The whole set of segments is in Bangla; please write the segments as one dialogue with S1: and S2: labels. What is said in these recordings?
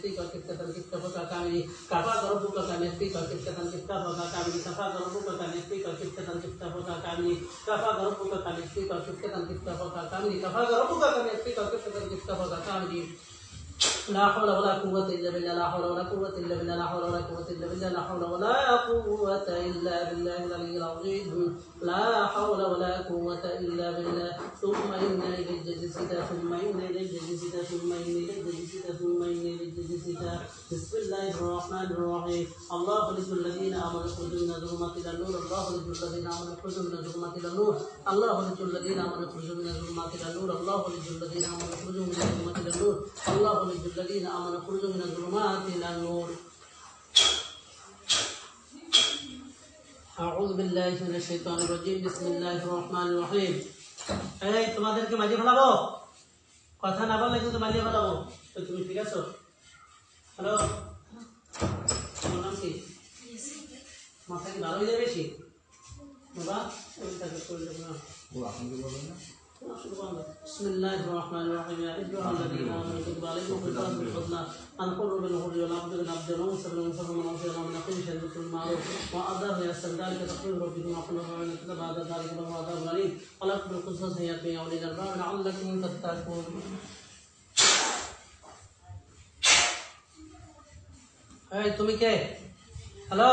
S1: Στήκο και ψεφαντιστό θα κάνει, καβάδρο που το κάνει, στήκο και ψεφαντιστό θα κάνει, καβάδρο που το κάνει, στήκο και ψεφαντιστό θα κάνει, καβάδρο που το κάνει, στήκο και ψεφαντιστό θα κάνει, καβάδρο που το κάνει, στήκο και ψεφαντιστό θα لا حول ولا قوة إلا بالله لا حول ولا قوة إلا بالله لا حول ولا قوة إلا بالله لا حول ولا قوة إلا بالله العلي العظيم لا حول ولا قوة إلا بالله ثم إن إليك جزيت ثم إن إليك جزيت ثم إن إليك جزيت ثم إن إليك جزيت بسم الله الرحمن الرحيم الله لكل الذين آمنوا اخرجوا من الظلمات إلى النور الله لكل الذين آمنوا اخرجوا من الظلمات إلى النور الله لكل الذين آمنوا اخرجوا من الظلمات إلى النور الله لكل الذين آمنوا اخرجوا من الظلمات إلى النور الله من الذين امنوا خرجوا من الظلمات الى النور اعوذ بالله من الشيطان الرجيم بسم الله الرحمن الرحيم এই তোমাদেরকে মাঝে ফেলাবো কথা না বললে কিন্তু মাঝে ফেলাবো তো তুমি ঠিক আছো হ্যালো তোমার নাম কি মাথা কি ভালো হয়ে যাবে বেশি বাবা ওই তাকে করে দেবো না
S2: ও আপনি কি বলবেন না
S1: بسم الله الرحمن الرحيم يا ايها الذين امنوا كتب عليكم القصاص بالحسنى القرب بالحر والعبد بالعبد والانصر بالانصر ومن عصي الله من اقيم شهد بالمعروف وعذاب يسر ذلك تقرير ربكم وقل فمن كتب بعد ذلك له عذاب غليظ خلق بالقصص هي في اولي الالباب لعلكم تتقون এই তুমি কে হ্যালো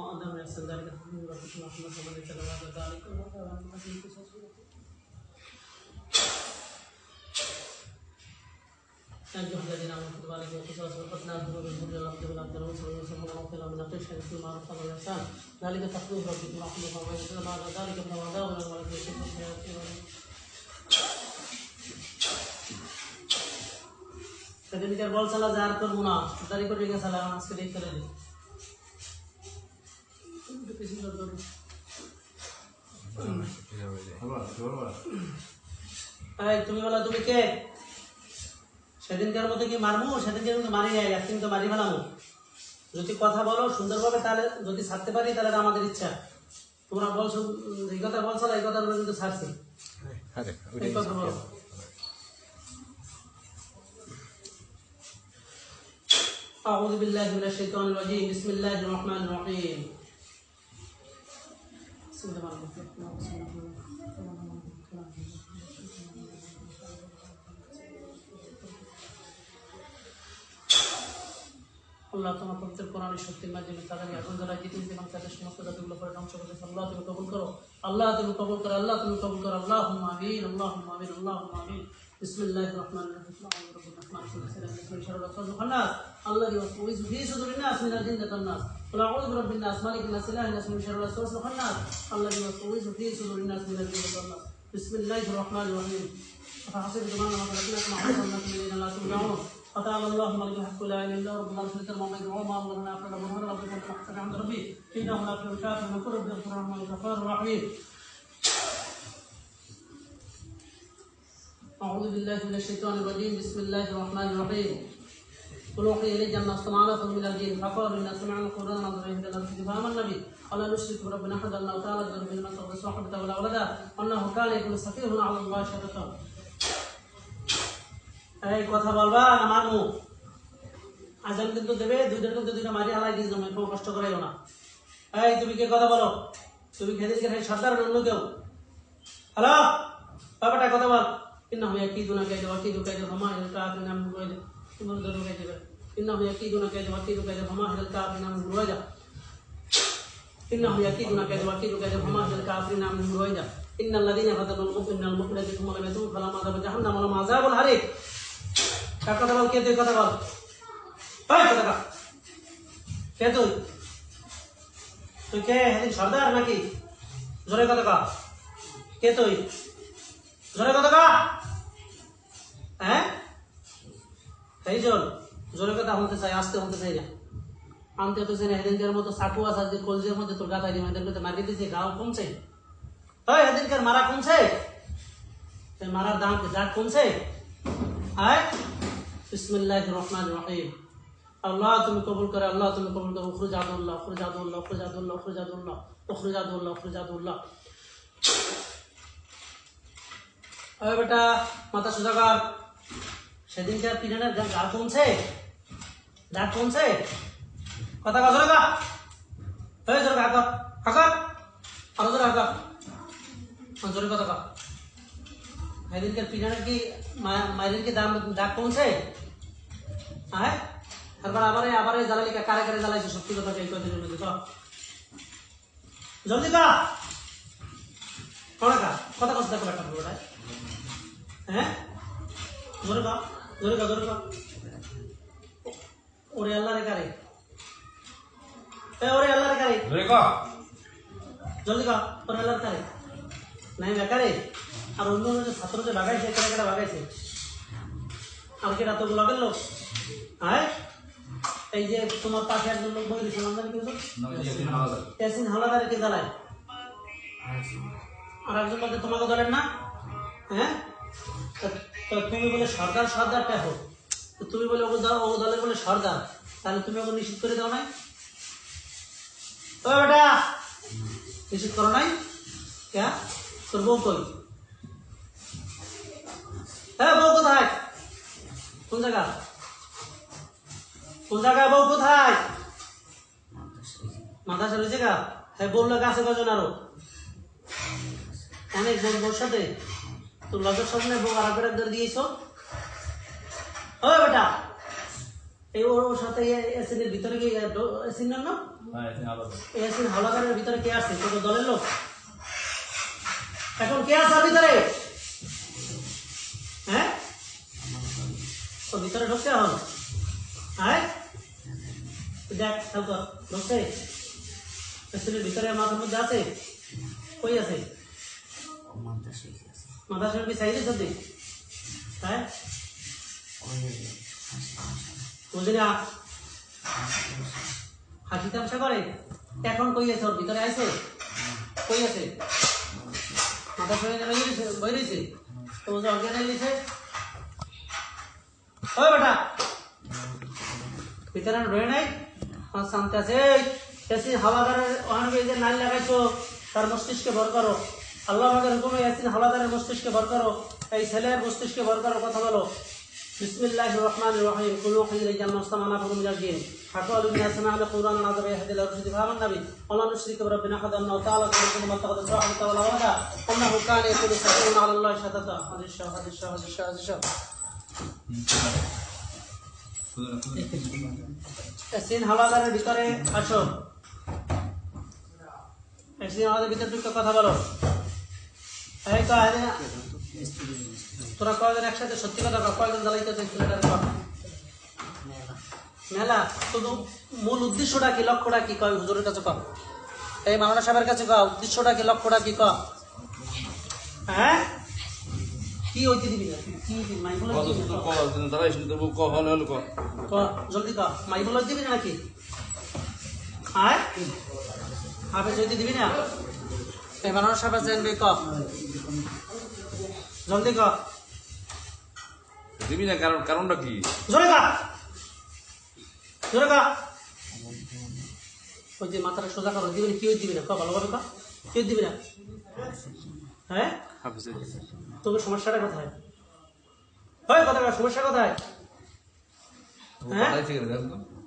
S1: وأنا من أحسن ذلك الحمد لله رحمة الله صلى الله عليه ذلك يا أيها الذين آمنوا كتب عليكم القصاص والقتل الذنوب والبغي والعبد والعبد والرسول والمسلم والمغفرة من القش في المعروف والإحسان ذلك تخفيف ربكم رحمه ومن يتولى بعد ذلك من العذاب والملك يشوف সেদিনকার বল চালা যার করবো না তারিখ করে রেখে চালা আজকে দেখতে তুমি বলো তুমি কে সেদিনকার মতো কি মারবো সেদিনকে মারি একদিন তো মারি যদি কথা বলো সুন্দরভাবে তাহলে যদি ছাড়তে পারি তাহলে আমাদের ইচ্ছা তোমরা বলছো এই কথা বলছো এই কথা আমরা কিন্তু ছাড়ছি এই কথা বলো أعوذ بالله من الشيطان الرجيم بسم الله الرحمن الرحيم পছন্দ ভালো লাগছে তোমার পছন্দ ভালো তোমার আল্লাহ তোমার পবিত্র কোরআন শক্তির মাধ্যমে তাদের আগুন দ্বারা জিতে এবং তাদের সমস্ত জাতিগুলো করে ধ্বংস করে আল্লাহ তুমি কবুল করো আল্লাহ তুমি কবুল করো আল্লাহ তুমি কবুল করো আল্লাহ আমিন আল্লাহ আমিন আল্লাহ আমিন بسم الله الرحمن الرحيم ربنا الرحمن الرحيم الناس الله الناس من الجنة الناس قل أعوذ برب الناس مالك الناس إله الناس من شر الوسواس الخناس الذي في صدور الناس من الجنة الناس بسم الله الرحمن الرحيم أفحسبتم أنما خلقناكم ترجعون فتعالى الله ملك الحق لا اله الا هو رب العرش الكريم يدعو من اخر عند ربي انه لا الكافر من كل الرحمن الرحيم أعوذ بالله من الشيطان الرجيم بسم الله الرحمن الرحيم قل أوحي إلي أن استمعنا فهم من الدين فقالوا إنا سمع القرآن نظر غير هدى نرشد فهم النبي قال نشرك ربنا أحد الله تعالى جل من المسجد وصاحبته ولا ولدا أنه كان يقول سفيهنا على الله شهادته এই কথা বলবা না মানু আজান কিন্তু দেবে দুইটার কিন্তু দুইটা মারি হালাই দিয়ে জমে কোনো কষ্ট করাইও না এই তুমি কে কথা বলো তুমি খেতে খেতে সর্দার অন্য কেউ হ্যালো ব্যাপারটা কথা বল إنهم يكيدون كيدا وكيد كيدا وما إلى الكافرين من رويدا ثم انظروا كيف إنهم يكيدون كيدا وكيد كيدا وما إلى الكافرين من رويدا إنهم يكيدون كيدا وكيد كيدا وما إلى الكافرين من رويدا إن الذين غضبوا المؤمن المخلص هم لم يتوب فلا عذاب جهنم ولهم عذاب الحريق কার কথা বল কে তুই কথা বল তাই কথা বল কে তুই তুই কে হেদিন সর্দার নাকি জোরে কথা কা কে তুই জোরে কথা কা হ্যাঁ এই জল জোরে কথা হতে চাই আসতে হতে চাই না আনতে হতে চাই না এদিনকার মতো সাপু আসা যে কলজের মধ্যে তোর গাতা দিই এদের মধ্যে মারিয়ে দিয়েছে গাও কমছে হ্যাঁ এদিনকার মারা কমছে মারার দাম জাত কমছে আয় বিসমিল্লাহ রহমান রহিম আল্লাহ তুমি কবুল করে আল্লাহ তুমি কবুল করো উখরুজাদুল্লাহ উখরুজাদুল্লাহ উখরুজাদুল্লাহ উখরুজাদুল্লাহ উখরুজাদুল্লাহ উখরুজাদুল্লাহ ওই বেটা মাথা সোজা কর সেদিনকার পিরানের গা কমছে দাঁত কমছে কথা কথা গা হয়ে জোর গা কর হাকার আরো জোর হাকার জোরে কথা কা সেদিনকার পিরানের কি মায়ের কি দাম দাঁত কমছে হ্যাঁ তারপর আবার আবার জ্বালালি কারে কারে জ্বালাইছে সত্যি কথা এই কদিনের মধ্যে কর জলদি কা কটা কথা কথা কথা ব্যাপারটা হ্যাঁ জোরে কা ধরে কা ওরে আল্লাহ রে কারে এ ওরে আল্লাহ রে কারে ধরে কা জলদি কা ওরে আল্লাহ রে কারে নাই বেকারে আর অন্য অন্য যে ছাত্র যে লাগাইছে কেটা কেটা লাগাইছে আর কেটা তো লাগাল লোক হ্যাঁ এই যে তোমার পাশে একজন লোক বই দিয়েছে নাম কিন্তু ইয়াসিন হালাদারকে জ্বালায় আর একজন লোকে তোমাকে জ্বালেন না হ্যাঁ তুমি বলে সরকার সর্দার দেখো তুমি বলে ও দল ও দলের বলে সর্দার তাহলে তুমি ওকে নিষিদ্ধ করে দাও নাই ওই বেটা নিষিদ্ধ করো নাই হ্যাঁ তোর বউ কই হ্যাঁ বউ কোথায় কোন জায়গা কোন জায়গা বউ কোথায় মাথা চলে জায়গা হ্যাঁ বউ লাগা আছে কজন আরো অনেক বউ বউর সাথে তো লজর সামনে বোকারা করে ধরে দিয়েছ ও বেটা এই ওর সাথে এসিনের ভিতরে কি এসিন না না হ্যাঁ, ভিতরে কে আছে তোর দলের লোক এখন কে আছে ভিতরে হ্যাঁ তো ভিতরে ঢুকতে হল হ্যাঁ দেখ খেলতো ঢুকছে ভিতরে মাথার মধ্যে আছে কই আছে
S3: মাদ্রাসা গেছে
S1: মাদ্রাসা কি চাইলে যদি বুঝলি না হাসি তামসা করে এখন কই আছে ওর ভিতরে আইছে কই আছে মাথা সরে বই তো যে অজ্ঞান দিয়েছে বেটা ভিতরে রয়ে নাই আমার হ্যাঁ, শান্তি আছে এসি হাওয়াগারের ওখানে যে লাইন লাগাইছো তার মস্তিষ্কে ভর করো আল্লাহ আমাদের হুকুমে ইয়াসিন হালাদারের মস্তিষ্কে ভর করো এই ছেলের মস্তিষ্কে ভর করো কথা বলো বিসমিল্লাহ রহমান রহিম কুলু ফুরুম কুরআন আযাব তাআলা কুলু তাআলা ইয়াকুলু সাকুন আলা আল্লাহ শাতাতা হাদিস শাহ হাদিস শাহ হাদিস শাহ হাদিস শাহ সিন ভিতরে আসো ভিতরে দুটো কথা বলো তোরা কয়জন একসাথে সত্যি কথা কয়জন জ্বালাইতে মেলা শুধু মূল উদ্দেশ্যটা কি লক্ষ্যটা কি কয় হুজুরের কাছে কম এই মাওলানা সাহেবের কাছে ক উদ্দেশ্যটা কি লক্ষ্যটা কি ক হ্যাঁ কি হইতে দিবি কি মাইগুলো জলদি ক মাইগুলো দিবি নাকি হ্যাঁ হাফেজ হইতে দিবি না পেমানোর সাপে জানবে ক জলদি ক
S2: দিবি না কারণ কারণটা কি
S1: জোরে ক জোরে ক ওই যে মাথাটা সোজা করো দিবি না কেউ দিবি না ক ভালো করে ক কেউ দিবি না হ্যাঁ তোকে সমস্যাটা কোথায় হয় কথা সমস্যা কোথায় হ্যাঁ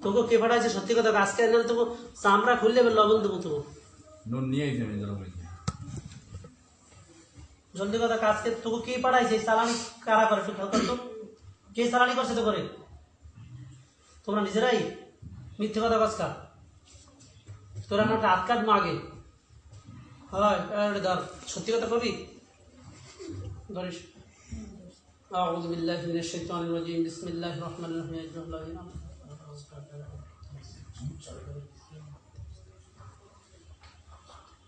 S1: তোকে কে পাঠাইছে সত্যি কথা আজকে আনলে তোকে চামড়া খুললে লবণ দেবো তোকে নুন নিয়ে জলদি কথা কাজকে তোকে কে পাঠাইছে চালানি কারা করে তো কে চালানি করছে তো করে তোমরা নিজেরাই মিথ্যে কথা কাজকা তোরা আমার হাত কাটবো আগে হয় ধর সত্যি কথা কবি ধরিস أعوذ بالله من الشيطان الرجيم بسم الله الرحمن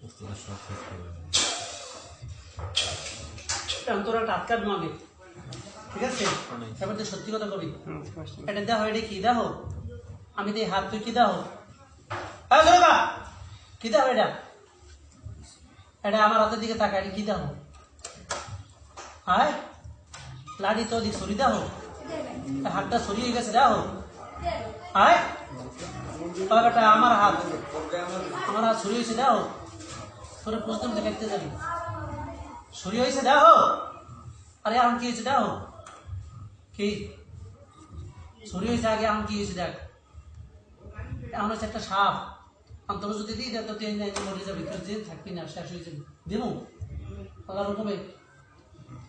S1: الرحيم الله তোরা টাটকা নবে ঠিক আছে সত্যি কথা কবি হ্যাঁ, এটা দেখো এটা আমি হাত তুই কি দেখো কি দেখো এটা এটা আমার হাতের দিকে তাকায় কি দেখো হায় লাড়ি তো দিক সরি হাতটা সরিয়ে গেছে দেখো হায় তবে আমার হাত আমার হাত সরিয়েছে দেখো তোরা প্রশ্ন দেখাইতে যাবি সরি হয়েছে দেখো আরে আম কি হয়েছে দেখো কি সরি হয়েছে আগে আম কি হয়েছে দেখ আম হচ্ছে একটা সাপ আমি তোর যদি দিই তো দিন মরে যাবে তোর যে থাকবি না শেষ হয়ে যাবে দেবো আল্লাহ রকমে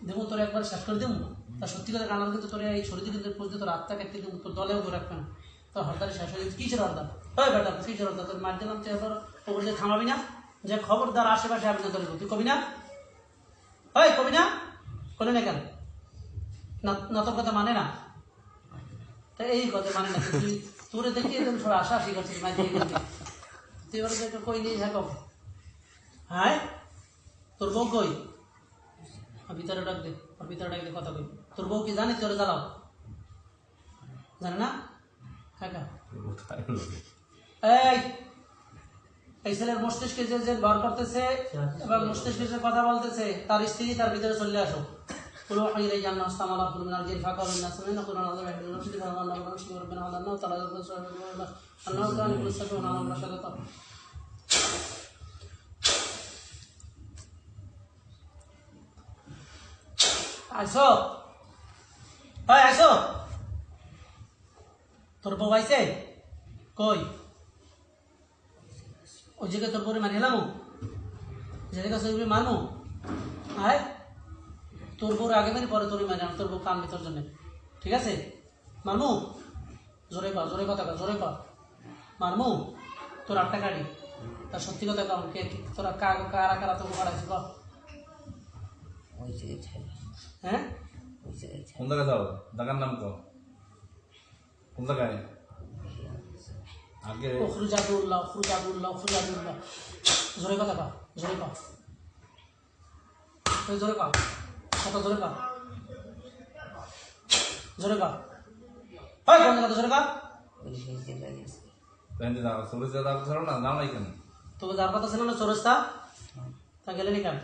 S1: দেবো তোর একবার শেষ করে দেবো তা সত্যি কথা কারণ কিন্তু তোর এই শরীর কিন্তু পর্যন্ত তোর আত্মা কাটতে কিন্তু তোর দলেও তো রাখবে না তোর হরদারে শেষ হয়ে যাচ্ছে ছিল হরদার হ্যাঁ বেটা কী ছিল হরদার তোর মার দিলাম তুই তোর ওপর যে থামাবি না যে খবরদার আশেপাশে আমি তোর তুই কবি না ওই কবি না কোনো না কেন নত কথা মানে না তা এই কথা মানে না তুই তোরে দেখি একদম সব আশা আসি করছিস মাঝে তুই বলে একটু কই নিয়ে থাকো হ্যাঁ তোর বউ কই ভিতরে ডাক দে ওর ভিতরে ডাক দে কথা কই তোর বউ কি জানে চলে জ্বালাও জানে না হ্যাঁ এই ছেলের যে যে করতেছে এবং মস্তিষ্কে কথা বলতেছে তার স্ত্রী তার ভিতরে চলে আসুক তোর বউ কই অজিকে তোর পরে মানি লামো যেদিকে কাছে মানো আয় তোর পরে আগে মারি পরে তোর মানি তোর বউ কাম তোর জন্য ঠিক আছে মানমু জোরে পা জোরে কথা জোরে পা মানমু তোর আটটা গাড়ি তার সত্যি কথা কারণ কে তোরা কার কারা কারা তোকে পাঠাইছি বা ওই যে হ্যাঁ
S2: কোন জায়গায় যাও জায়গার নাম কো কোন জায়গায় আগে
S1: ফরুজাদুল্লাহ ফরুজাদুল্লাহ ফরুজাদুল্লাহ জোরে কথা কা জোরে কা জোরে কা কথা জোরে কা জোরে কা হয় কোন কথা জোরে কা
S2: কেন দাও সুরজা দাও ধরো না দাও নাই কেন
S1: তো যার কথা না সুরজা তা গেলেনি কেন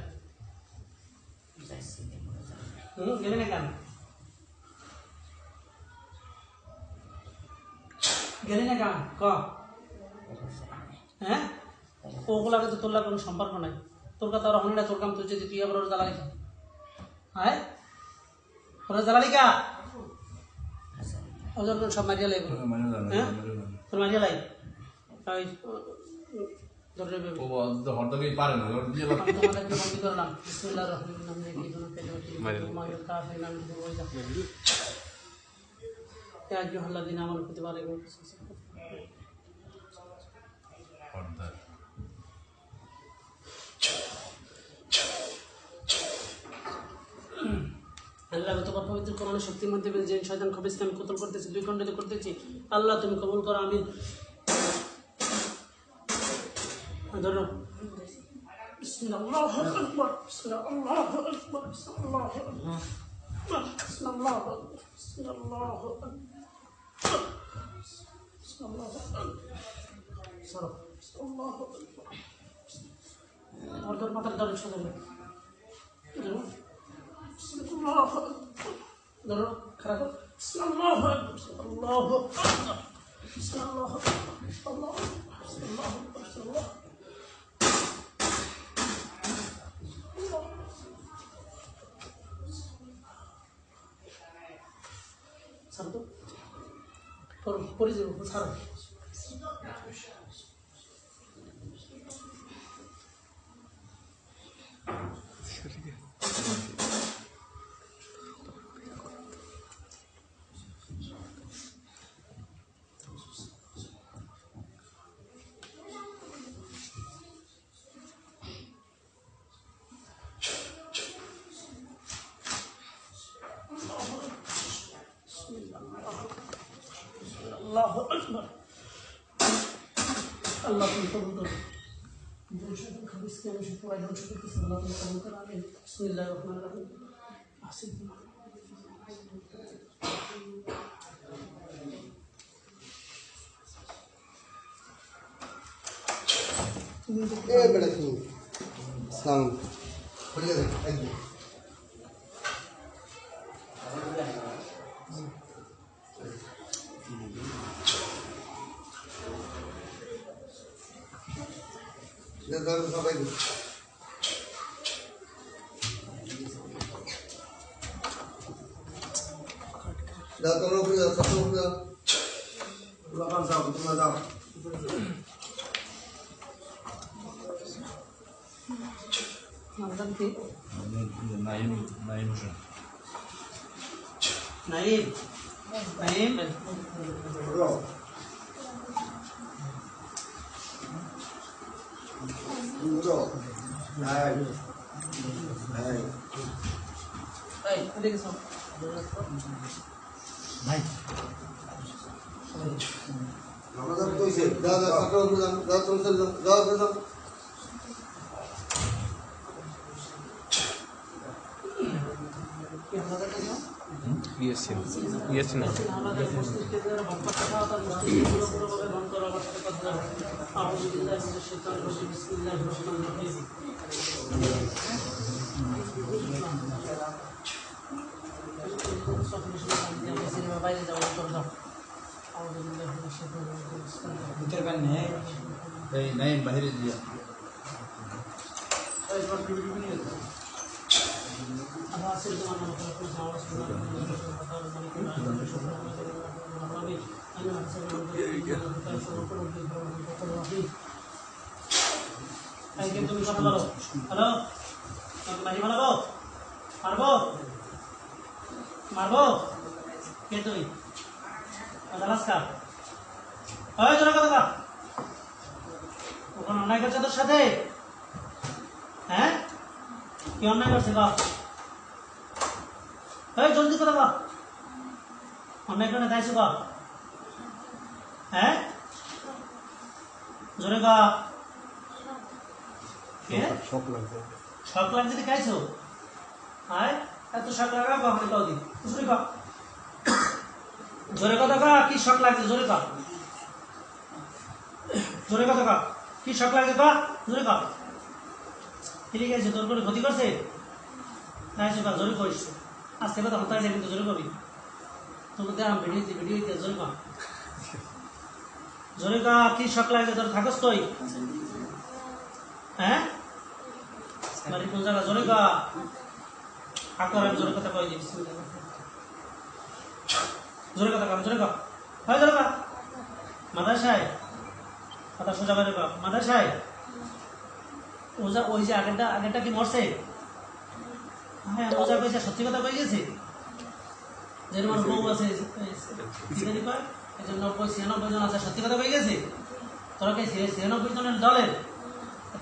S1: গেলেনি কেন গেলি না কেমন ক হ্যাঁ ওগুলাকে তো তোর কোনো সম্পর্ক নাই তোর কথা ওরা অনেকটা তোর কাম তুলছে যদি তুই আবার ওরা জ্বালালি খা হ্যাঁ ওরা জ্বালালি খা ওদের কোনো সব মারিয়া লাগবে হ্যাঁ, হ্যাঁ? তোর মারিয়া লাগে ওই
S2: বিসমিল্লাহির
S1: রহমানির রহিম আগ্রহ দিন আমার প্রতি ভালো আল্লাহ তোমার পবিত্র কোরআন শক্তির মধ্যে যে শয়তান খবিস্তে আমি কতল করতেছি দুই খণ্ডিত করতেছি আল্লাহ তুমি কবুল করো আমি ধরো الله أكبر الله أكبر الله أكبر Order matar dalu shodare. Dalu. Allah. Dalu khara. Allah. Allah. Allah. Allah. 玻璃球，不杀人。अल्लाह तुम कबूल करो मुझे खबीस के मुझे प्रोवाइड हो चुके किसी अल्लाह तुम कबूल करा दे बसमिल्लाह आसिफ ए बेटा तू सलाम बढ़िया एकदम सबै जातो रोक जातो रोक लपन जाऊ तुला जाऊ
S2: Наим, Наим уже.
S1: Наим, Наим. Dito. Ay. Ay. Ay, hindi gusto. Ay. Mama sab to ise. Da da sakro da da sakro da da da.
S2: Yes, yes, yes, now.
S1: أعوذ بالله من الشيطان الرجيم بسم الله الرحمن الرحيم
S2: नहीं बाहर दिया अल्लाह से दुआ मांगता हूं जाओ सुबह अल्लाह के
S1: नाम से शुक्र है তুমি কথা বলো হ্যালো বাড়ি কে তুই নমস্কার হয় তোরা কথা ওখানে অন্যায় করছে তোর সাথে হ্যাঁ কি অন্যায় করছে বা জলদি কথা বা অন্যায় করে দায়সু বা হ্যাঁ জোরে তো লাগা জোরে কথা কা কি লাগছে জোরে কা জোরে কথা কা কি শক লাগছে কা জোরে কা ঠিক আছে তোর করে ক্ষতি করছে জোরে কইছ আজকে কথা হতাছে কিন্তু জোরে কবি তোর ভিডিও ভিডিও জোরে কা জোরেকা কি শখ লাগে তোর থাকস তুই হ্যাঁ মানে কোন জায়গা জোরেকা আকর আমি জোরে কথা কই দিছি জোরে কথা কাম জোরে কথা হয় হ্যাঁ, জোরে কথা কথা সোজা করে কথা মাদ্রাসায় ওজা ওই যে আগেরটা আগেরটা কি মরছে হ্যাঁ ওজা কইছে সত্যি কথা কই গেছে যেরকম বউ আছে এই যে নব্বই ছিয়ানব্বই জন আছে সত্যি কথা পেয়ে গেছে তোরা কি ছিয়ানব্বই জনের দলের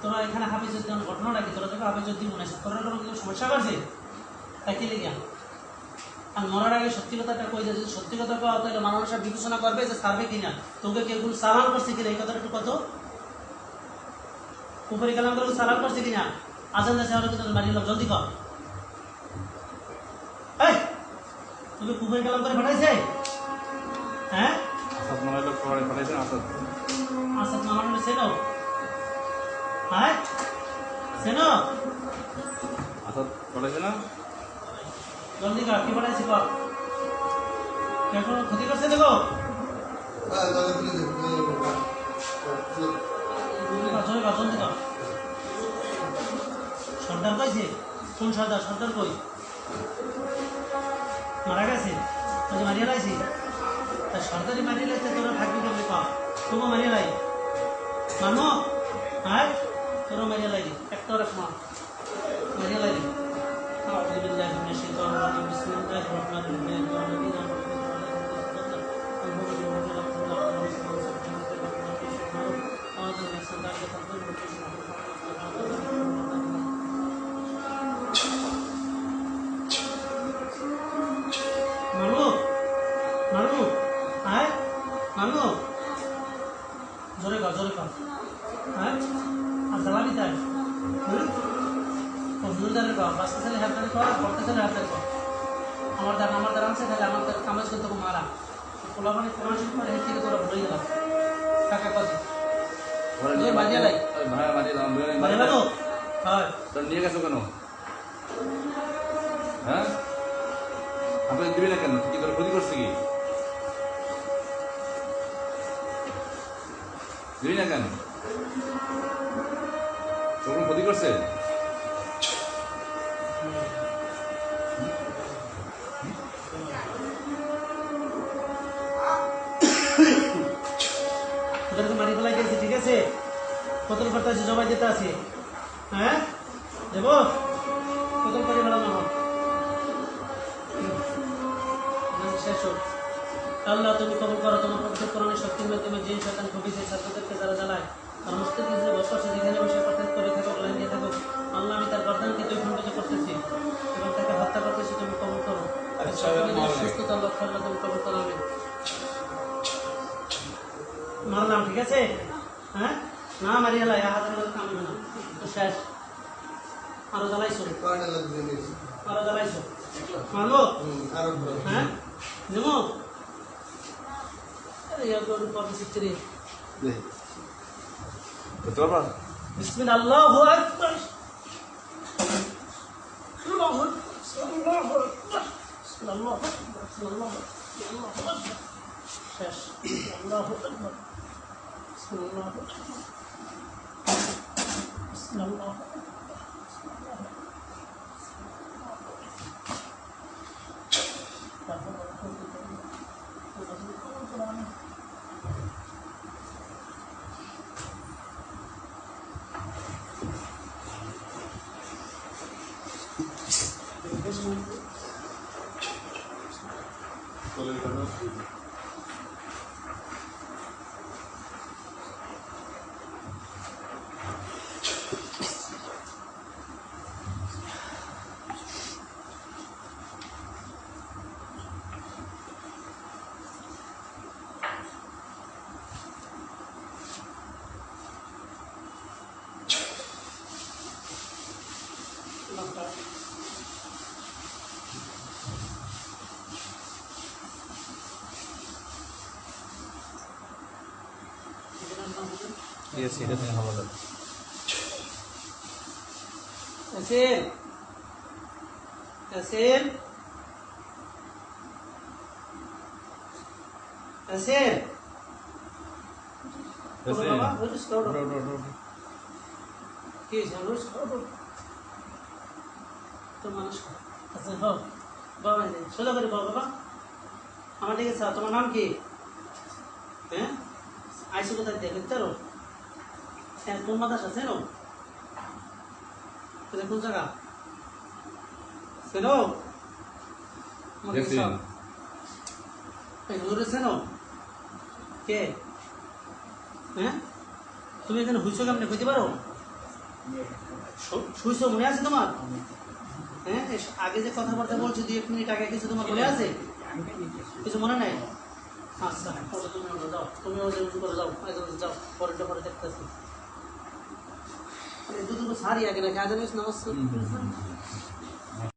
S1: তোরা এখানে হাফিজ উদ্দিন ঘটনাটা কি তোরা তোকে হাফিজ উদ্দিন মনে তোরা কোনো কিছু সমস্যা করছে তাই কি আর মরার আগে সত্যি কথাটা কই সত্যি কথা তাহলে মানুষরা বিবেচনা করবে যে সারবে কিনা তোকে কেউ কোনো সালাম করছে কিনা এই কথাটা একটু কত উপরে কালাম করে সালাম করছে কিনা আজান দাসে হলে তোদের বাড়ি লোক জলদি কর তুমি কুপুরি কালাম করে পাঠাইছে হ্যাঁ
S2: আসাদ মালাইলো পরে পাঠাইছেন
S1: হ্যাঁ সেনো
S2: আসাদ পাঠাইছে
S1: জলদি কর কি পাঠাইছি কর কেন ক্ষতি করছে দেখো
S2: হ্যাঁ জলদি খুলে দেবো
S1: সর্দার কইছে কোন সর্দার সর্দার কই মারা গেছে মারিয়া লাইছি সরকারি মানি লাগছে তোরা থাকবি কেমনি কম তবু মানি লাই মানো হ্যাঁ তোরা মানি লাই একটা ওরা মা মানি লাই أعوذ بالله من الشيطان الرجيم بسم الله الرحمن الرحيم والذين Thank you. পাওয়া বাঁচতে চাইলে হ্যাপটারে পাওয়া পড়তে চাইলে হ্যাপটারে পাওয়া আমার দ্বারা আমার দ্বারা আছে তাহলে আমার দ্বারা কামাজ করতে মারা পোলা মানে কোরআন শরীফ পড়ে হেঁটে তোরা ভুলে গেলাম টাকা কত বাজিয়ে
S2: নিয়ে গেছো কেন হ্যাঁ আপনি দিবি কেন কি করে ক্ষতি করছে কি দিবি না ক্ষতি করছে
S1: আছে সবাই যেতে আছে হ্যাঁ দেব প্রথম করে ভালো না আল্লাহ তুমি কবুল করো তোমার পবিত্র কোরআনের শক্তির মাধ্যমে যে শতান কবিছে ছাত্রদেরকে যারা জ্বালায় তার মস্তিষ্কে যে যেখানে বসে প্রত্যেক করে থাকুক লাইন দিয়ে থাকুক আল্লাহ আমি তার গর্দানকে তুই খণ্ডিত করতেছি এবং তাকে হত্যা করতেছি তুমি কবুল করো আচ্ছা, সুস্থতা লক্ষ্য আল্লাহ তুমি কবুল করো আমি মারলাম ঠিক আছে হ্যাঁ না মারি এলাই হাজার লোক কাম না শেষ আরো জ্বালাইছো আরো জ্বালাইছো মারবো হ্যাঁ নেবো بسم الله أكبر الله الله أكبر بسم الله أكبر بسم الله أكبر الله أكبر بسم الله أكبر Love, no, love. No.
S2: दिए सीधे में हम लोग
S1: बाबा जी नाम की हैं आई सुबह तक देखते रहो হ্যাঁ তুমি এখানে আছে তোমার হ্যাঁ আগে যে কথাবার্তা বলছো দুই এক মিনিট আগে কিছু তোমার মনে আছে কিছু মনে নাই আচ্ছা তুমি যাও তুমি করে যাও যাও পরেরটা পরে দেখতেছি दूध को सारी आगे रखा जाने